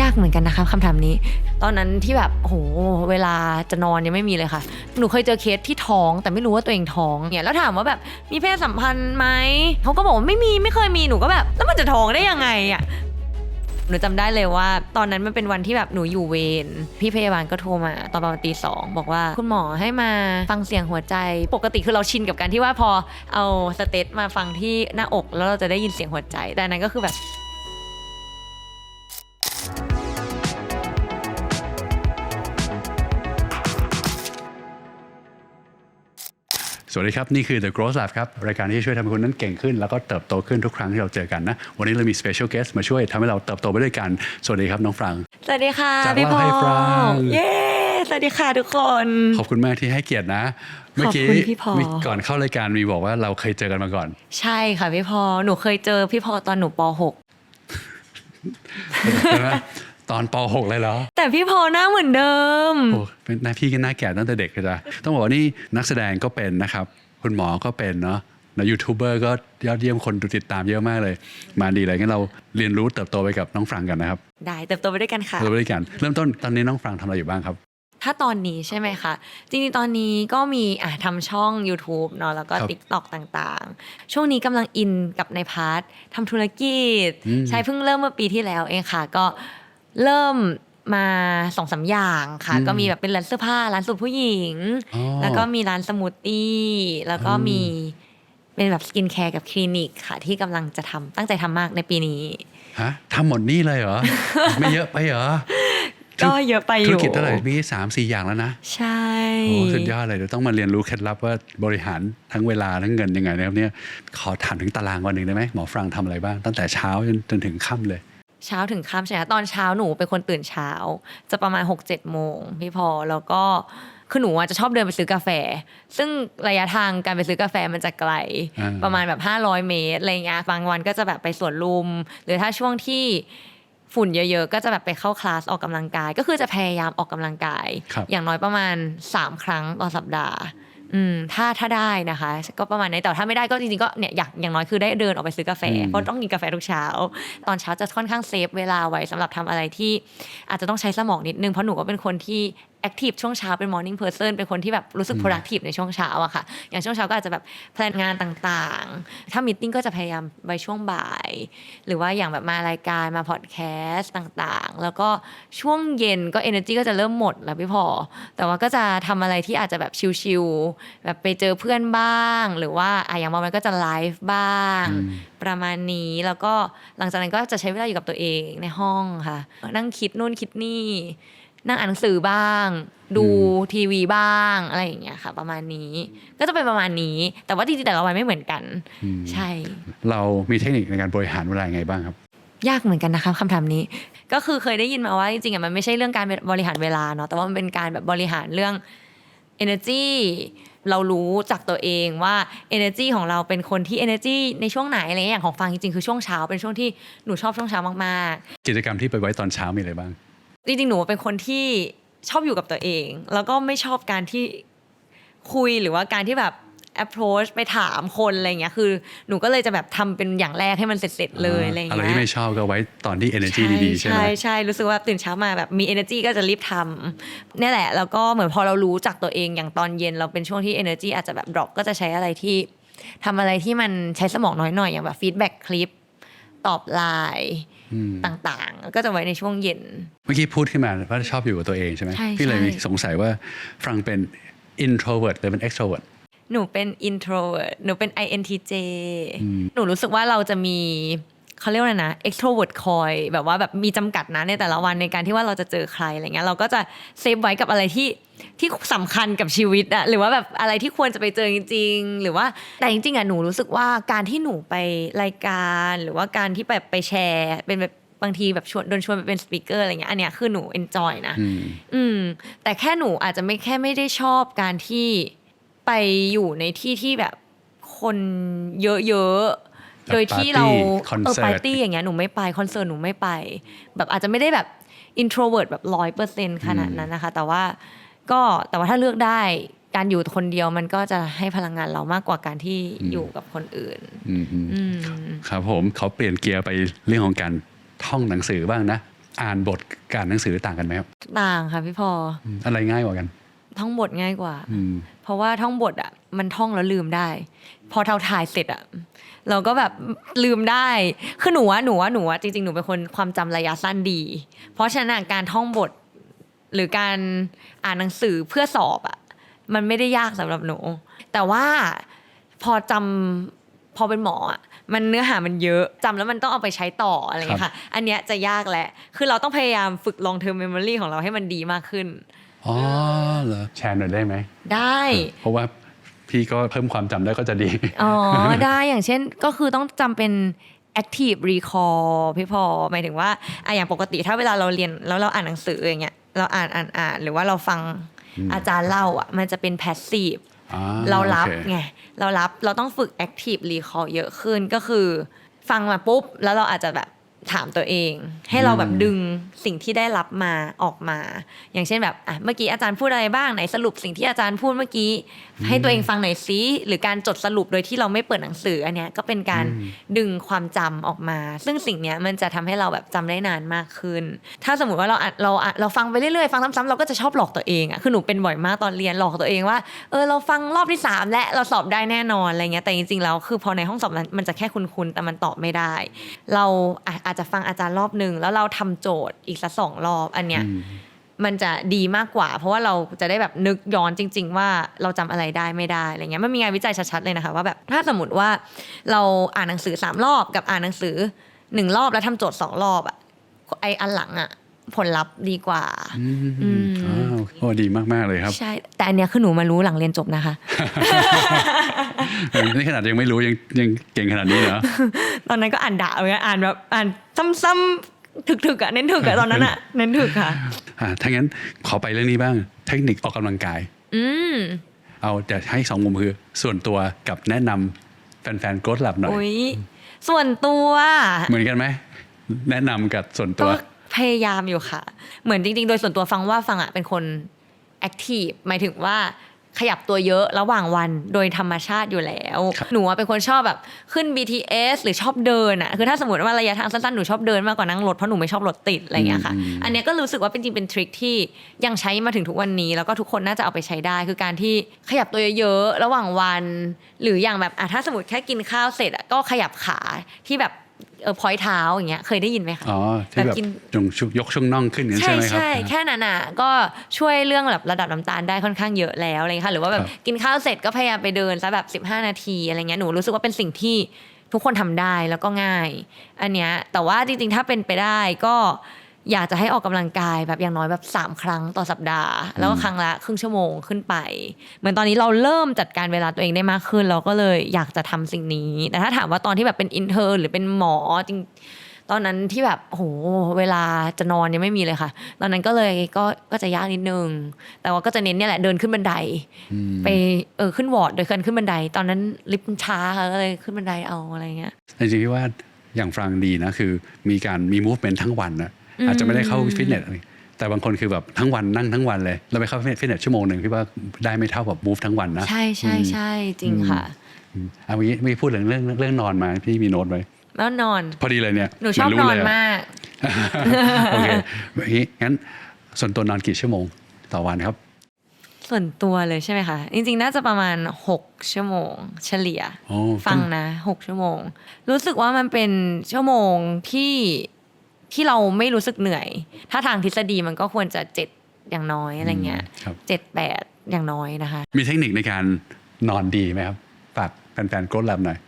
ยากเหมือนกันนะคะคำถามนี้ ตอนนั้นที่แบบโหเวลาจะนอนยังไม่มีเลยค่ะ หนูเคยเจอเคสที่ท้องแต่ไม่รู้ว่าตัวเองท้องเนี่ยแล้วถามว่าแบบมีเพศสัมพันธ์ไหมเขาก็บอกว่าไม่มีไม่เคยมีหนูก็แบบ แล้วมันจะท้องได้ยังไงอะหนูจำได้เลยว่า ตอนนั้นมันเป็นวันที่แบบหนูอยู่เวรพี่พยาบาลก็โทรมาตอนประมาณตีสองบอกว่าคุณหมอให้มาฟังเสียงหัวใจ ปกติคือเราชินกับการที่ว่าพอเอาสเตตมาฟังที่หน้าอกแล้วเราจะได้ยินเสียงหัวใจ แต่นนั้นก็คือแบบ วัสดีครับ นี่คือ The Growth Lab ครับ รายการที่ช่วยทำให้คุณนั้นเก่งขึ้น แล้วก็เติบโตขึ้นทุกครั้งที่เราเจอกันนะ วันนี้เรามี Special Guest มาช่วยทำให้เราเติบโตไปด้วยกัน สวัสดีครับน้องฟรังสวัสดีค่ะจากพี่พว่าให้ฟรัองเย้สวัสดีค่ะทุกคน ขอบคุณมากที่ให้เกียรตินะเมื่อกี้ขอบคุณพี่พอมีก่อนเข้ารายการมีบอกว่าเราเคยเจอกันมาก่อน ใช่ค่ะพี่พอหนูเคยเจอพี่พอตอนหนูป .6 ใช่ไหม ตอนป .6 เลยเหรอ แต่พี่พอหน้าเหมือนเดิมโอ้เป็นหน้าพี่ก็หน้าแก่ตั้งแต่เด็กเลยจ้ะต้องบอกว่านี่นักแสดงก็เป็นนะครับ คุณหมอก็เป็นเนาะแล้วยูทูบเบอร์ก็ยอดเยี่ยมคนดูติดตามเยอะมากเลย มาดีเลยงั้นเราเรียนรู้เติบโตไปกับน้องฟรังกันนะครับ ได้เติบโตไปด้วยกันค่ะเราไปด้วยกันเริ่มต้นตอนนี้น้องฟรังทำอะไรอยู่บ้างครับ ถ้าตอนนี้ใช่ไหมคะจริงๆตอนนี้ก็มีอะทำช่อง YouTube เนาะแล้วก็ ครับ TikTok ต่างๆ ช่วงนี้กำลังอินกับในพาร์ททำธุรกิจ อืม ใช่เพิ่งเริ่มเมื่อปีที่แล้วเองค่ะ ก็ เริ่มมาสองสามอย่างค่ะ ก็มีแบบเป็นร้านเสื้อผ้าร้านสูตรผู้หญิงอ๋อแล้วก็มีร้านสมูทตี้แล้วก็อืมมีเป็นแบบสกินแคร์กับคลินิกค่ะ ที่กำลังจะทำตั้งใจทำมากในปีนี้ฮะทำหมดนี่เลยเหรอ ไม่เยอะไปเหรอก็เยอะไปอธุรยู่กิจเท่าไหร่มีสามสี่อย่างแล้วนะ ใช่โอ้สุดยอดเลยเดี๋ยวต้องมาเรียนรู้เคล็ดลับว่าบริหารทั้งเวลาทั้งเงินยังไงนะครับเนี่ยขอถามถึงตารางวันหนึ่งได้ไหมหมอฟรังทำอะไรบ้างตั้งแต่เช้าจนจนถึงค่ำเลย เช้าถึงค่ำใช่ไหมคะตอนเช้าหนูเป็นคนตื่นเช้า จะประมาณ6กเจ็ดโมงพี่พอแล้วก็คือหนูอะจะชอบเดินไปซื้อกาแฟ ซึ่งระยะทางการไปซื้อกาแฟมันจะไกลอ่าประมาณแบบ 500 เมตรอะไรเงี้ยบางวันก็จะแบบไปสวนลุม หรือถ้าช่วงที่ฝุ่นเยอะๆ ก็จะแบบไปเข้าคลาสออกกำลังกาย ก็คือจะพยายามออกกำลังกายครับอย่างน้อยประมาณ 3 ครั้งต่อสัปดาห์ อืมถ้าถ้าได้นะคะ ก็ประมาณนี้แต่ถ้าไม่ได้ก็จริงๆก็เนี่ยอยากอย่างน้อยคือได้เดินออกไปซื้อกาแฟอืมเพราะต้องกินกาแฟทุกเช้า ตอนเช้าจะค่อนข้างเซฟเวลาไว้สำหรับทำอะไรที่อาจจะต้องใช้สมองนิดนึงเพราะหนูก็เป็นคนที่แอคทีฟช่วงเช้าเป็น morning person เป็นคนที่แบบรู้สึก productive ในช่วงเช้าอะค่ะ อย่างช่วงเช้าก็อาจจะแบบแพลนงานต่างๆ ถ้ามีติ้งก็จะพยายามไว้ช่วงบ่าย หรือว่าอย่างแบบมารายการมาพอดแคสต์ต่างๆ แล้วก็ช่วงเย็นก็ energy ก็จะเริ่มหมดแล้วพี่พอ แต่ว่าก็จะทำอะไรที่อาจจะแบบชิลๆแบบไปเจอเพื่อนบ้าง หรือว่าอะอย่างบางวันก็จะไลฟ์บ้างอืมประมาณนี้แล้วก็หลังจากนั้นก็จะใช้เวลาอยู่กับตัวเองในห้องค่ะ นั่งคิดนู่นคิดนี่ นั่งอ่านหนังสือบ้าง ดูทีวีบ้างอะไรอย่างเงี้ยค่ะ ประมาณนี้ ก็จะเป็นประมาณนี้ แต่ว่าจริงๆแต่ละวันไม่เหมือนกันอืมใช่ เรามีเทคนิคในการบริหารเวลายังไงบ้างครับ ยากเหมือนกันนะคะคำถามนี้ ก็คือเคยได้ยินมาว่าจริงๆอะมันไม่ใช่เรื่องการบริหารเวลาเนาะแต่ว่ามันเป็นการแบบบริหารเรื่อง energy เรารู้จากตัวเองว่า energy ของเราเป็นคนที่ energy ในช่วงไหนอะไรเงี้ยอย่างของฟังจริงๆ คือช่วงเช้าเป็นช่วงที่หนูชอบช่วงเช้ามากๆ กิจกรรมที่ไปไว้ตอนเช้ามีอะไรบ้าง จริงๆหนูเป็นคนที่ชอบอยู่กับตัวเอง แล้วก็ไม่ชอบการที่คุยหรือว่าการที่แบบ approach ไปถามคนอะไรเงี้ยคือหนูก็เลยจะแบบทำเป็นอย่างแรกให้มันเสร็จๆเลยอะไรอะไรเงี้ยที่ไม่ชอบก็ไว้ตอนที่ energy ดีๆใช่ไหมใช่ใช่รู้สึกว่าตื่นเช้ามาแบบมี energy ก็จะรีบทำเนี่ยแหละ แล้วก็เหมือนพอเรารู้จักตัวเองอย่างตอนเย็นเราเป็นช่วงที่ energy อาจจะแบบ drop ก็จะใช้อะไรที่ทำอะไรที่มันใช้สมองน้อยหน่อยอย่างแบบ feedback คลิปตอบไลน์อืม ต่างๆ ก็จะไว้ในช่วงเย็น เมื่อกี้พูดขึ้นมาว่าชอบอยู่กับตัวเองใช่ไหมใช่พี่เลยใช่มีสงสัยว่าฟรังเป็น introvert หรือเป็น extrovert หนูเป็น introvert หนูเป็น INTJ อืมหนูรู้สึกว่าเราจะมี เขาเรียกว่าอะไรนะ extrovert คอยแบบว่าแบบมีจำกัดนะในแต่ละวันในการที่ว่าเราจะเจอใครอะไรเงี้ยเราก็จะเซฟไว้กับอะไรที่ที่สำคัญกับชีวิตอะหรือว่าแบบอะไรที่ควรจะไปเจอจริง ๆ หรือว่าแต่จริงๆอะหนูรู้สึกว่าการที่หนูไปรายการ หรือว่าการที่แบบไปแชร์เป็นแบบบางทีแบบชวนโดนชวนไปเป็นสปีกเกอร์อะไรเงี้ยอันเนี้ยคือหนู enjoy นะอืมอืม แต่แค่หนูอาจจะไม่แค่ไม่ได้ชอบการที่ไปอยู่ในที่ที่แบบคนเยอะๆแบบ โดยที่เราปาร์ตี้คอนเออเสิร์ตปาร์ตี้อย่างเงี้ยหนูไม่ไปคอนเสิร์ตหนูไม่ไป แบบอาจจะไม่ได้แบบ introvert แบบร้อยเปอร์เซ็นขนาดนั้นนะคะ แต่ว่าก็แต่ว่าถ้าเลือกได้การอยู่คนเดียวมันก็จะให้พลังงานเรามากกว่าการที่อยู่กับคนอื่นอืมอืมอืมครับผมเขาเปลี่ยนเกียร์ไปเรื่องของการท่องหนังสือบ้างนะ อ่านบทการหนังสือต่างกันไหมครับต่างค่ะพี่พออืมอะไรง่ายกว่ากัน ท่องบทง่ายกว่าอืมเพราะว่าท่องบทอะมันท่องแล้วลืมได้ พอเราถ่ายเสร็จอะ เราก็แบบลืมได้ คือหนูว่าหนูว่าหนูว่าจริงๆ หนูเป็นคนความจำระยะสั้นดี เพราะฉะนั้นอะการท่องบทหรือการอ่านหนังสือเพื่อสอบอะมันไม่ได้ยากสำหรับหนู แต่ว่าพอจำพอเป็นหมออะมันเนื้อหามันเยอะจำแล้วมันต้องเอาไปใช้ต่ออะไรอย่างเงี้ยค่ะ อันเนี้ยจะยากแหละ คือเราต้องพยายามฝึก long term memory ของเราให้มันดีมากขึ้น อ๋อเหรอแชร์หน่อยได้ไหม ได้ เพราะว่า พี่ก็เพิ่มความจำได้ก็จะดี อ๋อ ได้อย่างเช่นก็คือต้องจำเป็น active recall พี่พอหมายถึงว่าอะอย่างปกติถ้าเวลาเราเรียนแล้วเราอ่านหนังสืออย่างเงี้ยเราอ่านอ่านอ่านหรือว่าเราฟังอาจารย์เล่าอะมันจะเป็น passive อ่าเรารับโอเคไงเรารับเราต้องฝึก active recall เยอะขึ้นก็คือ ฟังมาปุ๊บ แล้วเราอาจจะแบบ ถามตัวเอง ให้เราแบบดึงสิ่งที่ได้รับมาออกมา อย่างเช่นแบบอะเมื่อกี้อาจารย์พูดอะไรบ้างไหนสรุปสิ่งที่อาจารย์พูดเมื่อกี้ ให้ตัวเองฟังหน่อยซิหรือการจดสรุปโดยที่เราไม่เปิดหนังสืออันเนี้ยก็เป็นการดึงความจำออกมา ซึ่งสิ่งเนี้ยมันจะทำให้เราแบบจำได้นานมากขึ้น ถ้าสมมติว่าเราอะเราอะเราฟังไปเรื่อยๆฟังซ้ำๆเราก็จะชอบหลอกตัวเองอะคือหนูเป็นบ่อยมากตอนเรียนหลอกตัวเองว่าเออเราฟังรอบที่สามและเราสอบได้แน่นอนอะไรเงี้ยแต่จริงๆแล้วคือพอในห้องสอบนั้นมันจะแค่คุ้นๆแต่มันตอบไม่ได้ เราอะอาจจะฟังอาจารย์รอบหนึ่งแล้วเราทำโจทย์อีกสักสองรอบอันเนี้ยอืมมันจะดีมากกว่า เพราะว่าเราจะได้แบบนึกย้อนจริง ๆ ว่าเราจำอะไรได้ไม่ได้อะไรเงี้ยมันมีงานวิจัยชัดๆเลยนะคะว่าแบบถ้าสมมติว่าเราอ่านหนังสือสามรอบกับอ่านหนังสือหนึ่งรอบแล้วทำโจทย์สองรอบอะไออันหลังอะ ผลลัพธ์ดีกว่าอืมอ้าวโอ้ดีมาก ๆ เลยครับ ใช่ แต่อันเนี้ยคือหนูมารู้หลังเรียนจบนะคะเออนี่ขนาดยังไม่รู้ยังยังเก่งขนาดนี้เหรอ ตอนนั้นก็อ่านด่าเหมือนกันอ่านแบบอ่านซ้ำๆถึกๆอะเน้นถึกอะตอนนั้นอะเน้นถึกค่ะอ่าถ้างั้นขอไปเรื่องนี้บ้าง เทคนิคออกกำลังกาย อืมเอาแต่ให้สองมุมคือส่วนตัวกับแนะนำแฟนๆโกดลับหน่อย อุ้ยส่วนตัว เหมือนกันไหมแนะนำกับส่วนตัก็ว พยายามอยู่ค่ะ เหมือนจริง ๆ โดยส่วนตัวฟังว่าฟังอะเป็นคนแอคทีฟหมายถึงว่าขยับตัวเยอะระหว่างวันโดยธรรมชาติอยู่แล้วครับหนูอะเป็นคนชอบแบบขึ้น BTS หรือชอบเดินอะคือถ้าสมมติว่าระยะทางสั้นๆ หนูชอบเดินมากกว่านั่งรถเพราะหนูไม่ชอบรถติดอะไรอย่างเงี้ยค่ะ อันเนี้ยก็รู้สึกว่าเป็นจริงเป็นทริคที่ยังใช้มาถึงทุกวันนี้ แล้วก็ทุกคนน่าจะเอาไปใช้ได้ คือการที่ขยับตัวเยอะๆระหว่างวัน หรืออย่างแบบอะถ้าสมมติแค่กินข้าวเสร็จอะก็ขยับขาที่แบบ เออพอยเท้าอย่างเงี้ยเคยได้ยินไหมคะอ๋อที่แบบแบบกินยงชุกยกช่วงน่องขึ้นอย่างนั้นใช่ใช่ไหมครับใช่แค่นั้นอะก็ช่วยเรื่องแบบระดับน้ำตาลได้ค่อนข้างเยอะแล้วอะไรเงี้ยค่ะหรือว่าแบบครับกินข้าวเสร็จก็พยายามไปเดินซะแบบ 15 นาทีอะไรเงี้ยหนูรู้สึกว่าเป็นสิ่งที่ทุกคนทำได้แล้วก็ง่าย อันเนี้ยแต่ว่าจริงๆถ้าเป็นไปได้ก็ อยากจะให้ออกกำลังกายแบบอย่างน้อยแบบ3 ครั้งต่อสัปดาห์ แล้วก็ครั้งละครึ่งชั่วโมงขึ้นไป เหมือนตอนนี้เราเริ่มจัดการเวลาตัวเองได้มากขึ้น เราก็เลยอยากจะทำสิ่งนี้ แต่ถ้าถามว่าตอนที่แบบเป็นอินเทอร์หรือเป็นหมอจริงตอนนั้นที่แบบโหเวลาจะนอนยังไม่มีเลยค่ะ ตอนนั้นก็เลยก็ก็จะยากนิดนึง แต่ว่าก็จะเน้นเนี่ยแหละเดินขึ้นบันได ไปเออขึ้นวอร์ดโดยเดินขึ้นบันได ตอนนั้นลิฟต์มันช้าค่ะก็เลยขึ้นบันไดเอาอะไรเงี้ยจริงๆพี่ว่าอย่างฟรังดีนะคือมีการมี movement ทั้งวันนะ อาจจะไม่ได้เข้าฟิตเนสอะไรแต่บางคนคือแบบทั้งวันนั่งทั้งวันเลย เราไปเข้าฟิตเนสชั่วโมงหนึ่งพี่ว่าได้ไม่เท่าแบบ move ทั้งวันนะ ใช่ใช่ใช่จริงค่ะอืมอะเมื่อกี้เมื่อกี้พูดถึงเรื่องเรื่องนอนมาพี่มีโน้ตไว้แล้วนอน พอดีเลยเนี่ยหนูชอบเมืนรู้อนเลยะมากโอเคอย่างนี้งั้นส่วนตัวนอนกี่ชั่วโมงต่อวันครับ ส่วนตัวเลยใช่ไหมคะ จริง ๆ น่าจะประมาณ 6 ชั่วโมง เฉลี่ยโอ้ฟังนะ 6 ชั่วโมง รู้สึกว่ามันเป็นชั่วโมงที่ ที่เราไม่รู้สึกเหนื่อย ถ้าทางทฤษฎีมันก็ควรจะเจ็ดอย่างน้อยอะไรเงี้ยครับเจ็ดแปดอย่างน้อยนะคะ มีเทคนิคในการนอนดีไหมครับฝากแฟนๆโกดแลบหน่อย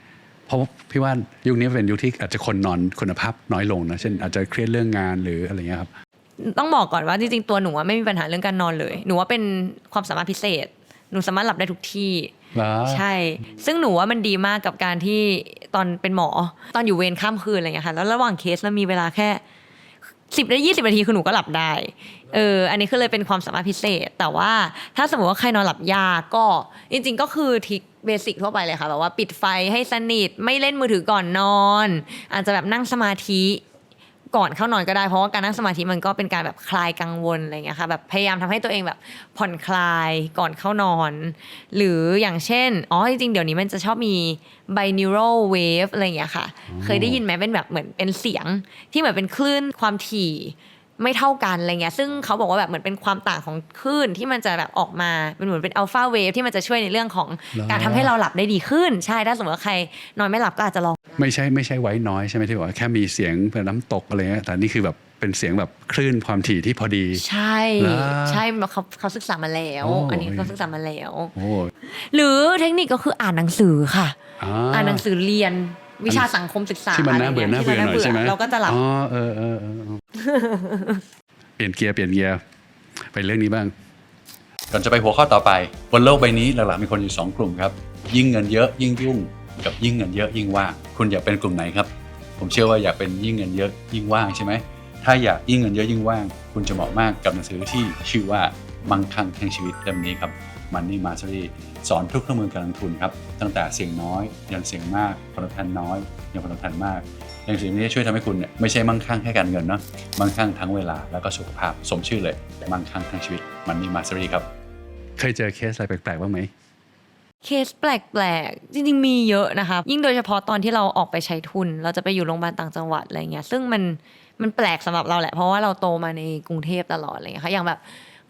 เพราะว่าพี่ว่ายุคนี้เป็นยุคที่อาจจะคนนอนคุณภาพน้อยลงนะเช่นอาจจะเครียดเรื่องงานหรืออะไรเงี้ยครับต้องบอกก่อนว่าจริงๆตัวหนูอะไม่มีปัญหาเรื่องการนอนเลย หนูว่าเป็นความสามารถพิเศษ หนูสามารถหลับได้ทุกที่เหรอใช่ ซึ่งหนูว่ามันดีมากกับการที่ ตอนเป็นหมอ ตอนอยู่เวรข้ามคืนอะไรอย่างเงี้ยค่ะ แล้วระหว่างเคสเรามีเวลาแค่สิบหรือยี่สิบนาทีคือหนูก็หลับได้ เออ อันนี้คือเลยเป็นความสามารถพิเศษ แต่ว่าถ้าสมมติว่าใครนอนหลับยากก็ จริง ๆ ก็คือทิกเบสิกทั่วไปเลยค่ะแบบว่าปิดไฟให้สนิท ไม่เล่นมือถือก่อนนอน อาจจะแบบนั่งสมาธิ ก่อนเข้านอนก็ได้เพราะว่าการนั่งสมาธิมันก็เป็นการแบบคลายกังวลอะไรเงี้ยค่ะแบบพยายามทำให้ตัวเองแบบผ่อนคลายก่อนเข้านอน หรืออย่างเช่นอ๋อจริงๆเดี๋ยวนี้มันจะชอบมี binaural wave อะไรเงี้ยค่ะ เคยได้ยินไหมเป็นแบบเหมือนเป็นเสียงที่เหมือนเป็นคลื่นความถี่ ไม่เท่ากันอะไรเงี้ยซึ่งเขาบอกว่าแบบเหมือนเป็นความต่างของคลื่นที่มันจะแบบออกมาเป็นเหมือนเป็นอัลฟาเวฟที่มันจะช่วยในเรื่องของเหรอการทำให้เราหลับได้ดีขึ้น ใช่ถ้าสมมติว่าใครนอนไม่หลับก็อาจจะลอง ไม่ใช่ไม่ใช่ไว้น้อยใช่ไหมที่บอกว่าแค่มีเสียงเป็นน้ำตกอะไรเงี้ยแต่นี่คือแบบเป็นเสียงแบบคลื่นความถี่ที่พอดี ใช่เหรอใช่เขาเขาศึกษามาแล้วโอ้อันนี้เขาศึกษามาแล้วโอ้หรือเทคนิคก็คืออ่านหนังสือค่ะ อ่าอ่านหนังสือเรียน วิชาสังคมศึกษาที่มันน่าเบื่ออะไรน่างี้ยเบื่อหน่อยใช่ไหมเราก็จะหลับอ๋อเออเออเออเออเปลี่ยนเกียร์เปลี่ยนเกียร์ไปเรื่องนี้บ้าง ก่อนจะไปหัวข้อต่อไป บนโลกใบนี้หลักๆมีคนอยู่ 2 กลุ่มครับ ยิ่งเงินเยอะยิ่งยุ่ง กับยิ่งเงินเยอะยิ่งว่างคุณอยากเป็นกลุ่มไหนครับ ผมเชื่อว่าอยากเป็นยิ่งเงินเยอะยิ่งว่างใช่ไหมถ้าอยากยิ่งเงินเยอะยิ่งว่าง คุณจะเหมาะมากกับหนังสือที่ชื่อว่ามั่งคั่งแห่งชีวิตเล่มนี้ครับ Money Mastery สอนทุกเครื่องมือการลงทุนครับตั้งแต่เสี่ยงน้อยยันเสี่ยงมากผลตอบแทนน้อยยันผลตอบแทนมากหนังสือนี้ช่วยทำให้คุณเนี่ยไม่ใช่มั่งคั่งแค่การเงินเนาะมั่งคั่งทั้งเวลาแล้วก็สุขภาพสมชื่อเลยมั่งคั่งทั้งชีวิต Money Mastery ครับ เคยเจอเคสอะไรแปลกๆบ้างไหมเคสแปลกๆ จริงๆ มีเยอะนะคะ ยิ่งโดยเฉพาะตอนที่เราออกไปใช้ทุน เราจะไปอยู่โรงพยาบาลต่างจังหวัดอะไรเงี้ย ซึ่งมันมันแปลกสำหรับเราแหละ เพราะว่าเราโตมาในกรุงเทพตลอดอะไรเงี้ยค่ะ อย่างแบบ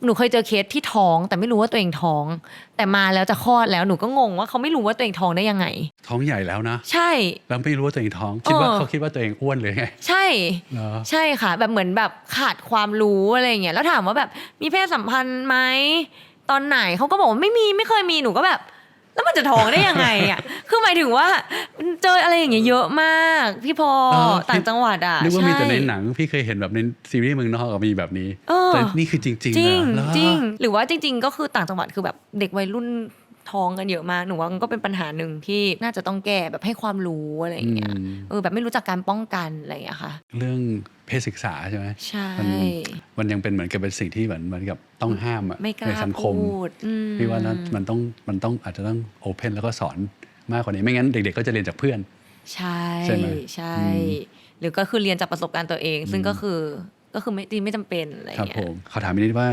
หนูเคยเจอเคสที่ท้องแต่ไม่รู้ว่าตัวเองท้อง แต่มาแล้วจะคลอดแล้วหนูก็งงว่าเขาไม่รู้ว่าตัวเองท้องได้ยังไง ท้องใหญ่แล้วนะ ใช่ แล้วไม่รู้ว่าตัวเองท้อง คิดว่าเออ เขาคิดว่าตัวเองอ้วนหรือไงใช่ เหรอใช่ค่ะ แบบเหมือนแบบขาดความรู้อะไรเงี้ยแล้วถามว่าแบบมีเพศสัมพันธ์ไหมตอนไหนเขาก็บอกว่าไม่มีไม่เคยมีหนูก็แบบ แล้วมันจะท้องได้ยังไงอะ คือหมายถึงว่า เจออะไรอย่างเงี้ยเยอะมาก พี่พอเออต่างจังหวัดอะนึกว่ามีแต่ในช่หนังพี่เคยเห็นแบบในซีรีส์เมืองนอกก็มีแบบนี้เออแต่นี่คือจริงๆจริงเหรอจริง หรือว่าจริง ๆ ก็คือต่างจังหวัดคือแบบเด็กวัยรุ่น ท้องกันเยอะมากหนูว่ามันก็เป็นปัญหาหนึ่งที่น่าจะต้องแก้แบบให้ความรู้อะไรอย่างเงี้ยอืมเออแบบไม่รู้จักการป้องกันอะไรอย่างเงี้ยค่ะ เรื่องเพศศึกษาใช่ไหมใช่มันมันยังเป็นเหมือนกับเป็นสิ่งที่เหมือนเหมือนกับต้องห้ามอะไม่กในล้าสังคมพูดอืมพี่ว่านั้นมันต้องมันต้องอาจจะต้องโอเพนแล้วก็สอนมากกว่านี้ไม่งั้นเด็กๆก็จะเรียนจากเพื่อน ใช่ใช่ไหมใช่อืมหรือก็คือเรียนจากประสบการณ์ตัวเอง ซึ่งอืมก็คือ ก็คือไม่จริงไม่จำเป็นอะไรอครับย่างผเงี้ยมขอถามนิดว่า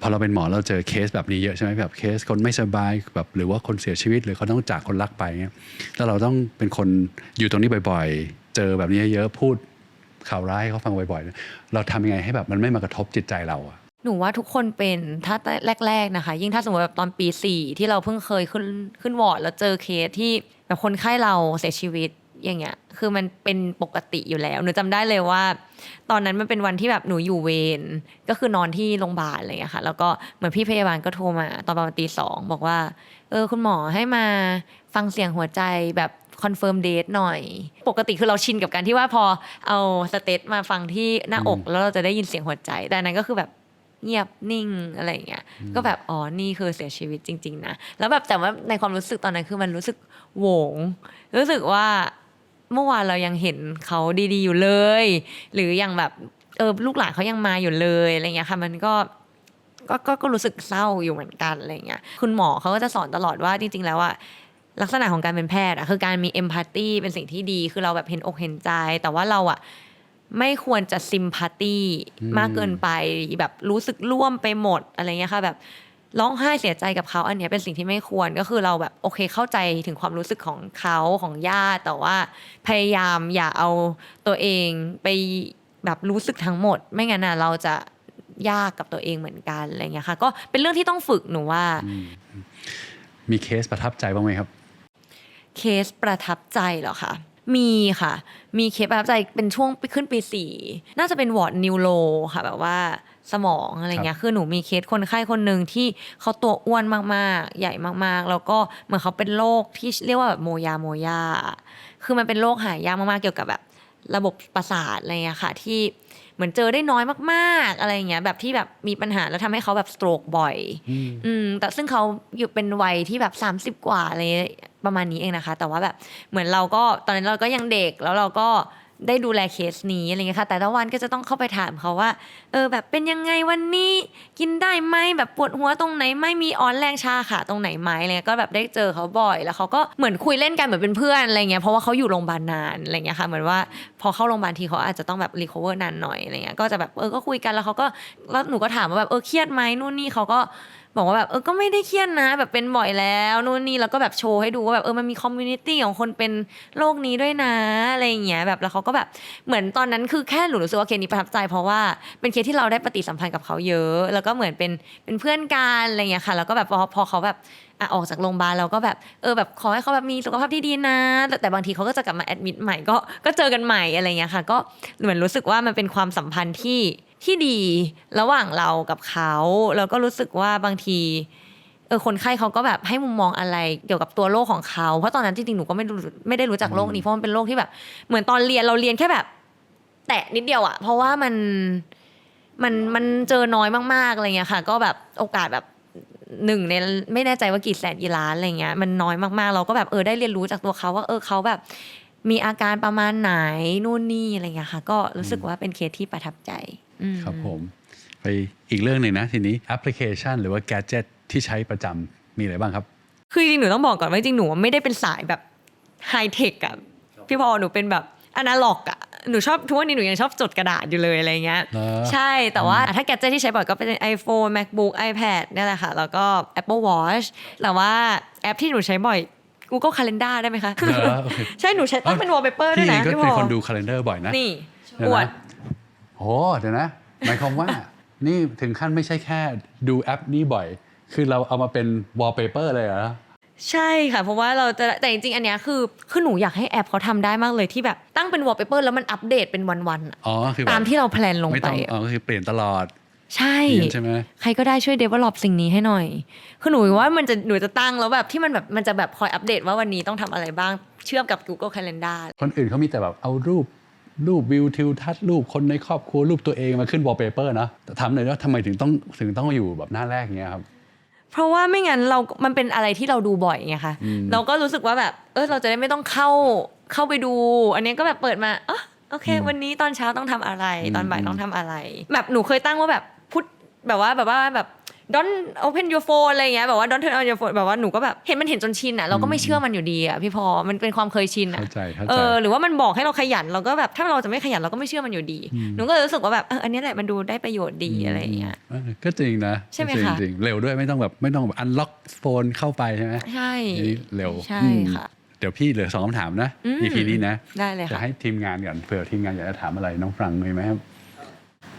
พอเราเป็นหมอเราเจอเคสแบบนี้เยอะใช่ไหมแบบเคสคนไม่สบายแบบหรือว่าคนเสียชีวิตหรือเขาต้องจากคนรักไปเงี้ยแล้วเราต้องเป็นคนอยู่ตรงนี้บ่อยๆ เจอแบบนี้เยอะพูดข่าวร้ายให้เขาฟังบ่อยๆเราทำยังไงให้แบบมันไม่มากระทบจิตใจเราอะ หนูว่าทุกคนเป็นถ้าแรก ๆนะคะ ยิ่งถ้าสมมติแบบตอนปีสี่ที่เราเพิ่งเคยขึ้นขึ้นวอร์ดแล้วเจอเคสที่แบบคนไข้เราเสียชีวิต อย่างเงี้ย คือมันเป็นปกติอยู่แล้ว หนูจำได้เลยว่า ตอนนั้นมันเป็นวันที่แบบหนูอยู่เวร ก็คือนอนที่โรงพยาบาลอะไรอย่างเงี้ยค่ะ แล้วก็เหมือนพี่พยาบาลก็โทรมา ตอนประมาณตีสองบอกว่า เออคุณหมอให้มาฟังเสียงหัวใจแบบคอนเฟิร์มเดทหน่อย ปกติคือเราชินกับการที่ว่าพอเอาสเตตมาฟังที่หน้าอกแล้วเราจะได้ยินเสียงหัวใจ แต่อันนั้นก็คือแบบเงียบนิ่งอะไรอย่างเงี้ย ก็แบบอ๋อ นี่คือเสียชีวิตจริง ๆ นะ แล้วแบบแต่ว่าในความรู้สึกตอนนั้นคือมันรู้สึกโหวง รู้สึกว่า เมื่อวานเรายังเห็นเขาดีๆอยู่เลย หรืออย่างแบบเออลูกหลานเขายังมาอยู่เลยอะไรเงี้ยค่ะมันก็ก็ก็ก็รู้สึกเศร้าอยู่เหมือนกันอะไรเงี้ยคุณหมอเขาก็จะสอนตลอดว่าจริง ๆ แล้วอะลักษณะของการเป็นแพทย์อะคือการมีเอมพัตตีเป็นสิ่งที่ดีคือเราแบบเห็นอกเห็นใจ แต่ว่าเราอะไม่ควรจะซิมพัตตีมากเกินไปแบบรู้สึกร่วมไปหมดอะไรเงี้ยค่ะแบบ ร้องไห้เสียใจกับเขาอันเนี้ยเป็นสิ่งที่ไม่ควรก็คือเราแบบโอเคเข้าใจถึงความรู้สึกของเขาของญาติแต่ว่าพยายามอย่าเอาตัวเองไปแบบรู้สึกทั้งหมด ไม่งั้นน่ะเราจะยากกับตัวเองเหมือนกันอะไรเงี้ยค่ะ ก็เป็นเรื่องที่ต้องฝึกหนูว่า มีเคสประทับใจบ้างไหมครับ เคสประทับใจเหรอคะมีค่ะ มีเคสประทับใจเป็นช่วงไปขึ้นปีสี่น่าจะเป็นวอร์ดนิวโรค่ะแบบว่า สมองอะไรเงี้ย คือหนูมีเคสคนไข้คนหนึ่งที่เขาตัวอ้วนมากๆ ใหญ่มากๆ แล้วก็เหมือนเขาเป็นโรคที่เรียกว่าแบบโมยาโมยา คือมันเป็นโรคหายากมากๆ เกี่ยวกับแบบระบบประสาทอะไรเงี้ยค่ะ ที่เหมือนเจอได้น้อยมากๆ อะไรเงี้ย แบบที่แบบมีปัญหาแล้วทำให้เขาแบบสโตรกบ่อย อืม แต่ซึ่งเขาอยู่เป็นวัยที่แบบ 30 กว่าอะไรประมาณนี้เองนะคะ แต่ว่าแบบเหมือนเราก็ตอนนั้นเราก็ยังเด็กแล้วเราก็ ได้ดูแลเคสนี้อะไรเงี้ยค่ะ แต่ละวันก็จะต้องเข้าไปถามเขาว่า เออแบบเป็นยังไงวันนี้กินได้ไหมแบบปวดหัวตรงไหนไหม่มีอ่อนแรงชาขาตรงไหนไหมอะไรเงี้ยก็แบบได้เจอเขาบ่อย แล้วเขาก็เหมือนคุยเล่นกันเหมือนเป็นเพื่อนอะไรเงี้ยเพราะว่าเขาอยู่โรงพยาบาลนานอะไรเงี้ยค่ะเหมือนว่าพอเข้าโรงพยาบาลทีเขาอาจจะต้องแบบรีคอเวอร์นานหน่อยอะไรเงี้ยก็จะแบบเออก็คุยกันแล้วเขาก็แล้วหนูก็ถามว่าแบบเออเครียดไหมนู่นนี่เขาก็ บอกว่าแบบเออก็ไม่ได้เครียดนะ แบบเป็นบ่อยแล้วนู่นนี่แล้วก็แบบโชว์ให้ดูว่าแบบเออมันมีคอมมูนิตี้ของคนเป็นโรคนี้ด้วยนะอะไรอย่างเงี้ยแบบแล้วเขาก็แบบเหมือนตอนนั้นคือแค่หนูรู้สึกว่าเคสนี้ประทับใจเพราะว่าเป็นเคสที่เราได้ปฏิสัมพันธ์กับเขาเยอะ แล้วก็เหมือนเป็นเป็นเพื่อนกันอะไรอย่างเงี้ยค่ะ แล้วก็แบบพอพอเขาแบบอะออกจากโรงพยาบาลเราก็แบบเออแบบขอให้เขาแบบมีสุขภาพที่ดีนะ แต่บางทีเขาก็จะกลับมาแอดมิดใหม่ก็ก็เจอกันใหม่อะไรเงี้ยค่ะ ก็เหมือนรู้สึกว่ามันเป็นความสัมพันธ์ที่ ที่ดีระหว่างเรากับเขาแล้วก็รู้สึกว่าบางทีเออคนไข้เขาก็แบบให้มุมมองอะไรเกี่ยวกับตัวโรคของเขาเพราะตอนนั้นจริงๆหนูก็ไม่รู้ไม่ได้รู้จักโรคนี้เพราะมันเป็นโรคที่แบบ เหมือนตอนเรียนเราเรียนแค่แบบ แตะนิดเดียวอะเพราะว่ามันมันมันเจอน้อยมากๆอะไรเงี้ยค่ะ ก็แบบโอกาสแบบหนึ่งในไม่แน่ใจว่ากี่แสนกี่ล้านอะไรเงี้ยมันน้อยมากๆ เราก็แบบเออได้เรียนรู้จากตัวเขาว่าเออเขาแบบ มีอาการประมาณไหนนู่นนี่อะไรเงี้ยค่ะ ก็รู้สึกว่าเป็นเคสที่ประทับใจ ครับผมไปอีกเรื่องหนึ่งนะทีนี้แอปพลิเคชัน หรือว่าแกจ e t ที่ใช้ประจำมีอะไรบ้างครับ คือจริงๆหนูต้องบอกก่อนว่าจริงๆหนูไม่ได้เป็นสายแบบไฮเทคอะพี่พอหนูเป็นแบบอนาล็อกอะหนูชอบทุกวันนี้หนูยังชอบจดกระดาษอยู่เลยอะไรเงี้ยเหรอใช่แต่ว่าถ้าแกดเจตที่ใช้บ่อยก็เป็น iPhone MacBook iPad เนี่ยแหละค่ะ แล้วก็ Apple Watch แต่ว่าแอปที่หนูใช้บ่อย Google Calendar ได้ไหมคะเหรอโอเคใช่หนูใช้ตั้งเป็น wallpaper ด้วยพี่เอนะงก็พี่พเป็นอคนดู calendar บ่อยนะนี่เดี๋ยวอวนะด โอ้เดี๋ยวนะ หมายความว่า นี่ถึงขั้นไม่ใช่แค่ดูแอปนี้บ่อย คือเราเอามาเป็น wallpaper เลยเหรอใช่ค่ะ เพราะว่าเราจะแต่จริงๆ อันเนี้ยคือคือหนูอยากให้แอปเขาทำได้มากเลยที่แบบตั้งเป็น wallpaper แล้วมันอัปเดตเป็นวันๆอะอ๋อคือแบบตามที่เราแพลนลงไม่ไปต้องอะอ๋อก็คือเปลี่ยนตลอด ใช่เปลี่ยนใช่ไหมใครก็ได้ช่วย develop สิ่งนี้ให้หน่อย คือหนูว่ามันจะหนูจะตั้งแล้วแบบที่มันแบบมันจะแบบคอยอัปเดตว่าวันนี้ต้องทำอะไรบ้างเชื่อมกับ Google Calendar คนอื่นเขามีแต่แบบเอารูป รูปวิวทิวทัศน์รูปคนในครอบครัวรูปตัวเองมาขึ้น wallpaper นะแต่ถามหน่อยว่าทำไมถึงต้องถึงต้องมาอยู่แบบหน้าแรกเงี้ยครับเพราะว่าไม่งั้นเรา มันเป็นอะไรที่เราดูบ่อยไงคะอืมเราก็รู้สึกว่าแบบเออเราจะได้ไม่ต้องเข้าเข้าไปดู อันนี้ก็แบบเปิดมาอ๋อโอเค วันนี้ตอนเช้าต้องทำอะไร ตอนบ่ายต้องทำอะไร แบบหนูเคยตั้งว่าแบบพุทแบบว่าแบบว่าแบบ don't open your phone อะไรเงี้ยแบบว่า don't turn on your phone แบบว่าหนูก็แบบเห็นมันเห็นจนชินอะเราก็ไม่เชื่อมันอยู่ดีอะพี่พอมันเป็นความเคยชินอะเข้าใจเข้าเอใจอหรือว่ามันบอกให้เราขยันเราก็แบบถ้าเราจะไม่ขยันเราก็ไม่เชื่อมันอยู่ดี หนูก็เลยรู้สึกว่าแบบเอออันนี้แหละมันดูได้ประโยชน์ดีอะไรเงี้ยเออก็จริงนะใช่ไหมก็จริงคะจริงเร็วด้วยไม่ต้องแบบไม่ต้องแบบอันล็อกโฟนเข้าไปใช่ไหมใช่นี่เร็วใช่อืมค่ะเดี๋ยวพี่เหลือสองคำถามนะอืม EP นี้นะ ได้เลยจะค่ะให้ทีมงานก่อนเผื่อทีมงานอยากจะถามอะไรน้องฟรังมีไหมครับ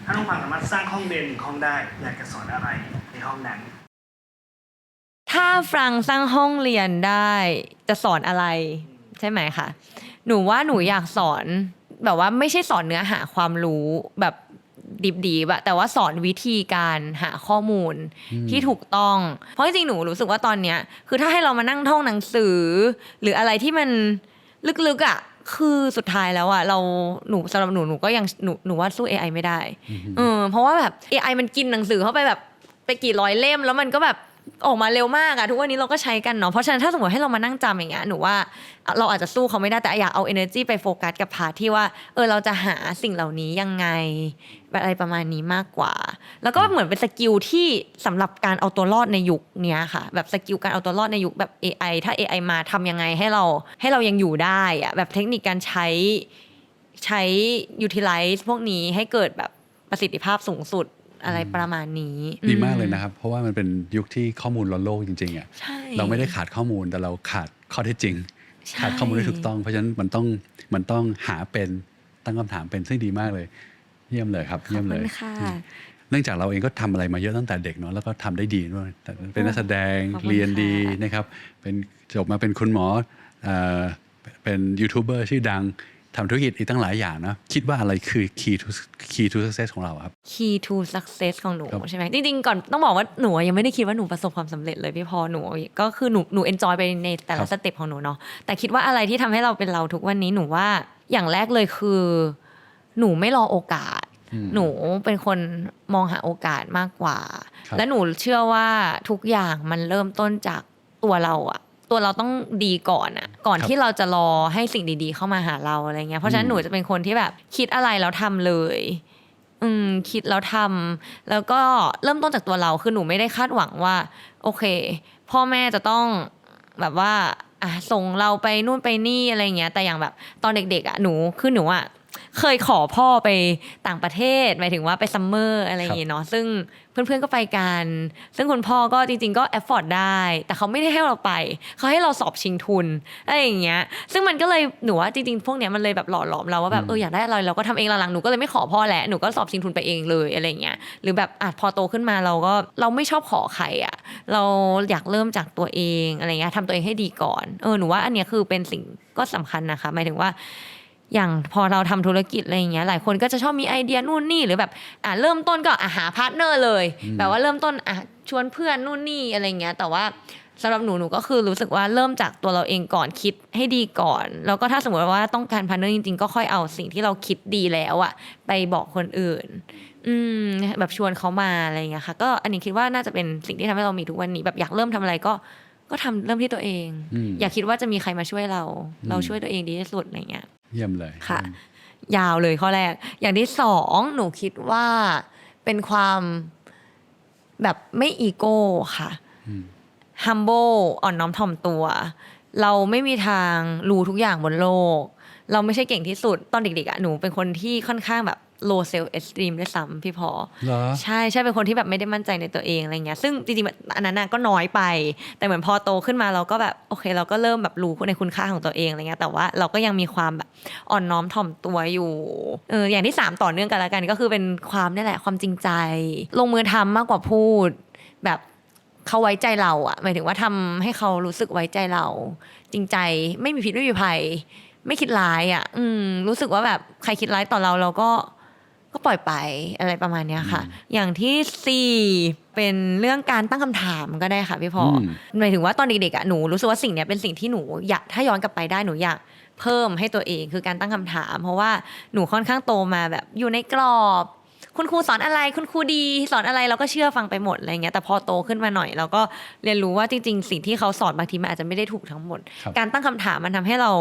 ถ้าน้องฟังสามารถสร้างห้องเรียนหนึ่งห้องได้ อยากจะสอนอะไรในห้องนั้น ถ้าฟรังสร้างห้องเรียนได้จะสอนอะไรใช่ไหมคะหนูว่าหนูอยากสอนแบบว่าไม่ใช่สอนเนื้อหาความรู้แบบดีๆแบบแต่ว่าสอนวิธีการหาข้อมูลที่ถูกต้อง เพราะจริงๆหนูรู้สึกว่าตอนเนี้ย คือถ้าให้เรามานั่งท่องหนังสือ หรืออะไรที่มันลึกๆอะ คือสุดท้ายแล้วอะเราหนูสำหรับหนูหนูก็ยังหนูหนูว่าสู้ AI ไม่ได้เออเพราะว่าแบบ AI มันกินหนังสือเข้าไปแบบไปกี่ร้อยเล่ม แล้วมันก็แบบ ออกมาเร็วมากอะทุกวันนี้เราก็ใช้กันเนาะเพราะฉะนั้นถ้าสมมติให้เรามานั่งจำอย่างเงี้ยหนูว่าเราอาจจะสู้เขาไม่ได้แต่อยากเอา energy ไปโฟกัสกับพาที่ว่าเออเราจะหาสิ่งเหล่านี้ยังไงอะไรประมาณนี้มากกว่า แล้วก็เหมือนเป็นสกิลที่สำหรับการเอาตัวรอดในยุคเนี้ยค่ะ แบบสกิลการเอาตัวรอดในยุคแบบ AI ถ้า AI มาทำยังไงให้เราให้เรายังอยู่ได้อะแบบเทคนิคการใช้ใช้ utilize พวกนี้ให้เกิดแบบประสิทธิภาพสูงสุด อะไรประมาณนี้ ดีมากอืเลยนะครับ เพราะว่ามันเป็นยุคที่ข้อมูลล้นโลกจริงๆอะใช่เราไม่ได้ขาดข้อมูลแต่เราขาดข้อเท็จจริงใช่ขาดข้อมูลที่ถูกต้อง เพราะฉะนั้นมันต้องมันต้องหาเป็นตั้งคำถามเป็นซึ่งดีมากเลย เยี่ยมเลยครับขอเยี่ยบมเลคุยณค่ะอืมเนื่องจากเราเองก็ทำอะไรมาเยอะตั้งแต่เด็กเนาะแล้วก็ทำได้ดีด้วยแต่เป็นนักแสดงขอบคุณเรียนดีค่ะนะครับ เป็นจบมาเป็นคุณหมอเอ่อเป็นยูทูบเบอร์ชื่อดัง ทำธุรกิจอีกตั้งหลายอย่างนะคิดว่าอะไรคือ key to key to success ของเราครับ key to success ของหนูครับใช่ไหมจริงๆก่อนต้องบอกว่าหนูยังไม่ได้คิดว่าหนูประสบความสำเร็จเลยพี่พอหนู ก็คือหนูหนู enjoy ไปในแต่ละสเต็ปของหนูเนาะแต่คิดว่าอะไรที่ทำให้เราเป็นเราทุกวันนี้หนูว่าอย่างแรกเลยคือ หนูไม่รอโอกาสอืมหนูเป็นคนมองหาโอกาสมากกว่าครับและหนูเชื่อว่าทุกอย่างมันเริ่มต้นจากตัวเราอะ ตัวเราต้องดีก่อนอะก่อนที่เราจะรอให้สิ่งดีๆ เข้ามาหาเราอะไรเงี้ยเพราะฉะนั้นหนูจะเป็นคนที่แบบคิดอะไรแล้วทำเลย อืมคิดแล้วทำแล้วก็เริ่มต้นจากตัวเราคือหนูไม่ได้คาดหวังว่า โอเค พ่อแม่จะต้องแบบว่าอะส่งเราไปนู่นไปนี่อะไรเงี้ย แต่อย่างแบบตอนเด็ก ๆอะหนูคือหนูอะเคยขอพ่อไปต่างประเทศหมายถึงว่าไปซัมเมอร์อะไรอย่างเงี้ยเนาะซึ่ง เพื่อนๆก็ไปกัน ซึ่งคุณพ่อก็จริง ๆ ก็แอฟฟอร์ดได้ แต่เขาไม่ได้ให้เราไป เขาให้เราสอบชิงทุนอะไรอย่างเงี้ย ซึ่งมันก็เลยหนูว่าจริงๆ พวกเนี้ยมันเลยแบบหล่อหลอมเราว่าแบบเอออยากได้อะไรเราก็ทำเองหลังๆหนูก็เลยไม่ขอพ่อแหละหนูก็สอบชิงทุนไปเองเลยอะไรอย่างเงี้ยหรือแบบอาจพอโตขึ้นมาเราก็เราไม่ชอบขอใครอะเราอยากเริ่มจากตัวเองอะไรเงี้ยทำตัวเองให้ดีก่อนเออหนูว่าอันเนี้ยคือเป็นสิ่งก็สำคัญนะคะหมายถึงว่า อย่างพอเราทำธุรกิจอะไรอย่างเงี้ยหลายคนก็จะชอบมีไอเดียนู่นนี่หรือแบบอะเริ่มต้นก็อะหาพาร์ทเนอร์เลย แบบว่าเริ่มต้นอะชวนเพื่อนนู่นนี่อะไรเงี้ยแต่ว่าสำหรับหนูหนูก็คือรู้สึกว่าเริ่มจากตัวเราเองก่อนคิดให้ดีก่อน แล้วก็ถ้าสมมติว่าต้องการพาร์ทเนอร์จริงๆ ก็ค่อยเอาสิ่งที่เราคิดดีแล้วอะไปบอกคนอื่น อืมแบบชวนเขามาอะไรเงี้ยค่ะ ก็อันนี้คิดว่าน่าจะเป็นสิ่งที่ทำให้เรามีทุกวันนี้ แบบอยากเริ่มทำอะไรก็ก็ทำเริ่มที่ตัวเองอืมอย่าคิดว่าจะมีใครมาช่วยเรา เราอืมช่วยตัวเองดีที่สุดอะไรเงี้ย เยี่ยมเลยค่ะ ยาวเลยข้อแรก อย่างที่สองหนูคิดว่าเป็นความแบบไม่อีโก้ค่ะอืม humble อ่อนน้อมถ่อมตัว เราไม่มีทางรู้ทุกอย่างบนโลก เราไม่ใช่เก่งที่สุด ตอนเด็กๆอะหนูเป็นคนที่ค่อนข้างแบบ low self esteem ด้วยซ้ำพี่พอเหรอใช่ใช่เป็นคนที่แบบไม่ได้มั่นใจในตัวเองอะไรเงี้ยซึ่งจริงๆอันนั้นน่ะก็น้อยไป แต่เหมือนพอโตขึ้นมาเราก็แบบโอเค เราก็เริ่มแบบรู้ในคุณค่าของตัวเองอะไรเงี้ยแต่ว่าเราก็ยังมีความแบบอ่อนน้อมถ่อมตัวอยู่เอออย่างที่สามต่อเนื่องกันแล้วกัน ก็คือเป็นความนี่แหละความจริงใจ ลงมือทำมากกว่าพูดแบบเขาไว้ใจเราอะหมายถึงว่าทำให้เขารู้สึกไว้ใจเรา จริงใจไม่มีพิษไม่มีภัย ไม่คิดร้ายอะอืมรู้สึกว่าแบบใครคิดร้ายต่อเราเราก็ ก็ปล่อยไปอะไรประมาณเนี้ยค่ะ อย่างที่สี่เป็นเรื่องการตั้งคำถามก็ได้ค่ะพี่พออมหมายถึงว่าตอนเด็กๆอะหนูรู้สึกว่าสิ่งเนี้ยเป็นสิ่งที่หนูอยากถ้าย้อนกลับไปได้หนูอยากเพิ่มให้ตัวเองคือการตั้งคำถาม เพราะว่าหนูค่อนข้างโตมาแบบอยู่ในกรอบ คุณครูสอนอะไรคุณครูดี สอนอะไรเราก็เชื่อฟังไปหมดอะไรเงี้ยแต่พอโตขึ้นมาหน่อยเราก็เรียนรู้ว่าจริง ๆ สิ่งที่เขาสอนบางทีมันอาจจะไม่ได้ถูกทั้งหมดครับการตั้งคำถามมันทำให้เรา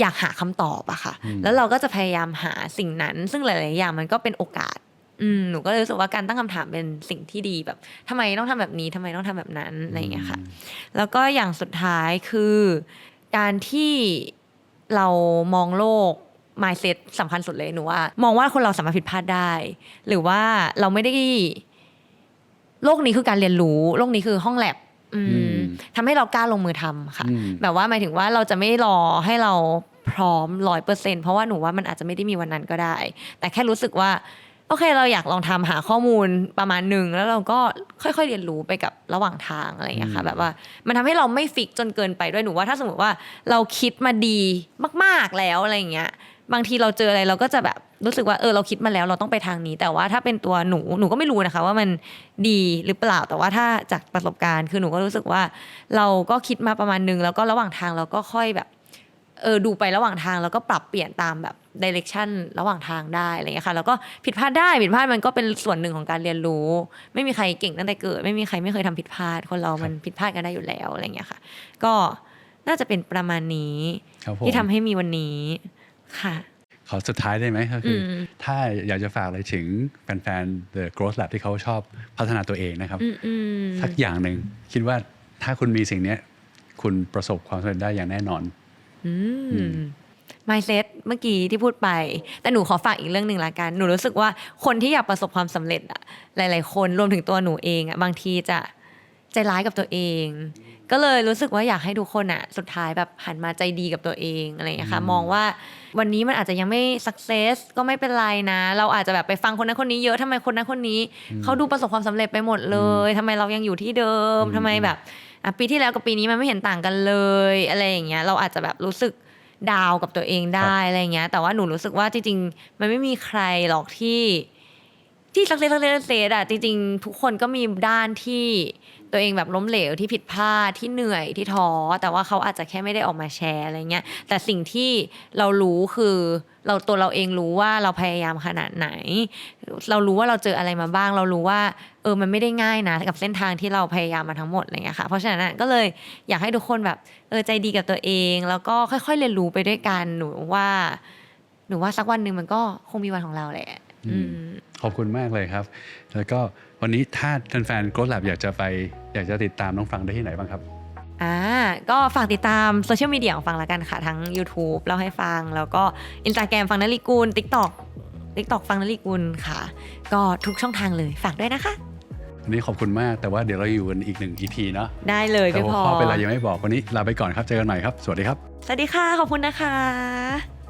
อยากหาคำตอบอะค่ะอืมแล้วเราก็จะพยายามหาสิ่งนั้น ซึ่งหลาย ๆ อย่างมันก็เป็นโอกาสอืมหนูก็เลยรู้สึกว่าการตั้งคำถามเป็นสิ่งที่ดีแบบทำไมต้องทำแบบนี้ทำไมต้องทำแบบนั้นอะไรอย่างเงี้ยค่ะ แล้วก็อย่างสุดท้ายคือ การที่เรามองโลก mindset สำคัญสุดเลยหนูว่า มองว่าคนเราสามารถผิดพลาดได้ หรือว่าเราไม่ได้ โลกนี้คือการเรียนรู้ โลกนี้คือห้องแลบอืมอืม ทำให้เรากล้าลงมือทำค่ะอืมแบบว่าหมายถึงว่าเราจะไม่รอให้เราพร้อมร้อยเปอร์เซ็นเพราะว่าหนูว่ามันอาจจะไม่ได้มีวันนั้นก็ได้ แต่แค่รู้สึกว่าโอเคเราอยากลองทำหาข้อมูลประมาณหนึ่งแล้วเราก็ค่อยๆเรียนรู้ไปกับระหว่างทางอะไรอย่างเงี้ยค่ะอืมแบบว่ามันทำให้เราไม่ฟิกจนเกินไปด้วยหนูว่าถ้าสมมติว่าเราคิดมาดีมาก ๆแล้วอะไรอย่างเงี้ย บางทีเราเจออะไรเราก็จะแบบรู้สึกว่าเออเราคิดมาแล้วเราต้องไปทางนี้ แต่ว่าถ้าเป็นตัวหนูหนูก็ไม่รู้นะคะ ว่ามันดีหรือเปล่าแต่ว่าถ้าจากประสบการณ์ คือหนูก็รู้สึกว่า เราก็คิดมาประมาณนึงแล้วก็ระหว่างทางเราก็ค่อยแบบเออดูไประหว่างทางแล้วก็ปรับเปลี่ยนตามแบบดิเรกชันระหว่างทางได้อะไรอย่างเงี้ยค่ะแล้วก็ผิดพลาดได้ผิดพลาดมันก็เป็นส่วนหนึ่งของการเรียนรู้ ไม่มีใครเก่งตั้งแต่เกิด ไม่มีใครไม่เคยทำผิดพลาดคนเรามันผิดพลาดกันได้อยู่แล้วอะไรอย่างเงี้ยค่ะ ก็น่าจะเป็นประมาณนี้ครับผมที่ทำให้มีวันนี้ ค่ะ ขอสุดท้ายได้ไหมก็คืออมถ้าอยากจะฝากอะไรถึงแฟนๆ The Growth Lab ที่เขาชอบพัฒนาตัวเองนะครับอืมอืมสักอย่างหนึ่งคิดว่าถ้าคุณมีสิ่งเนี้ยคุณประสบความสำเร็จได้อย่างแน่นอน อืม mindset เมื่อกี้ที่พูดไป แต่หนูขอฝากอีกเรื่องหนึ่งละกัน หนูรู้สึกว่าคนที่อยากประสบความสำเร็จอะหลาย ๆ คนรวมถึงตัวหนูเองอะบางทีจะ ใจร้ายกับตัวเอง ก็เลยรู้สึกว่าอยากให้ทุกคนอะสุดท้ายแบบหันมาใจดีกับตัวเองอะไรอย่างเงี้ยค่ะมองว่าวันนี้มันอาจจะยังไม่ success ก็ไม่เป็นไรนะ เราอาจจะแบบไปฟังคนนั้นคนนี้เยอะทำไมคนนั้นคนนี้เขาดูประสบความสำเร็จไปหมดเลยทำไมเรายังอยู่ที่เดิมอืมทำไมแบบอะปีที่แล้วกับปีนี้มันไม่เห็นต่างกันเลยอะไรอย่างเงี้ยเราอาจจะแบบรู้สึกดาวกับตัวเองได้อะไรเงี้ย แต่ว่าหนูรู้สึกว่าจริงๆ มันไม่มีใครหรอกที่ที่สักเซสสักเซสสักเซสอะจริงๆ ทุกคนก็มีด้านที่ ตัวเองแบบล้มเหลวที่ผิดพลาดที่เหนื่อยที่ท้อแต่ว่าเขาอาจจะแค่ไม่ได้ออกมาแชร์อะไรเงี้ยแต่สิ่งที่เรารู้คือเราตัวเราเองรู้ว่าเราพยายามขนาดไหน เรารู้ว่าเราเจออะไรมาบ้าง เรารู้ว่าเออมันไม่ได้ง่ายนะกับเส้นทางที่เราพยายามมาทั้งหมดอะไรเงี้ยค่ะเพราะฉะนั้นอะก็เลยอยากให้ทุกคนแบบเออใจดีกับตัวเอง แล้วก็ค่อยๆเรียนรู้ไปด้วยกันหนูว่า หนูว่าสักวันหนึ่งมันก็คงมีวันของเราแหละอืมขอบคุณมากเลยครับ แล้วก็ วันนี้ถ้าแฟนๆ Growth Lab อยากจะไปอยากจะติดตามน้องฟังได้ที่ไหนบ้างครับอ่าก็ฝากติดตามโซเชียลมีเดียของฟังละกันค่ะ ทั้ง YouTube เล่าให้ฟัง แล้วก็ Instagram ฟังนาลีกูล TikTok TikTok ฟังนาลีกูลค่ะ ก็ทุกช่องทางเลยฝากด้วยนะคะวันนี้ขอบคุณมากแต่ว่าเดี๋ยวเราอยู่กันอีกหนึ่ง EP เนาะได้เลยแต่พี่หัวพอข้อเป็นอะไรยังไม่บอกวันนี้ลาไปก่อนครับเจอกันใหม่ครับ สวัสดีครับ สวัสดีค่ะ ขอบคุณนะคะ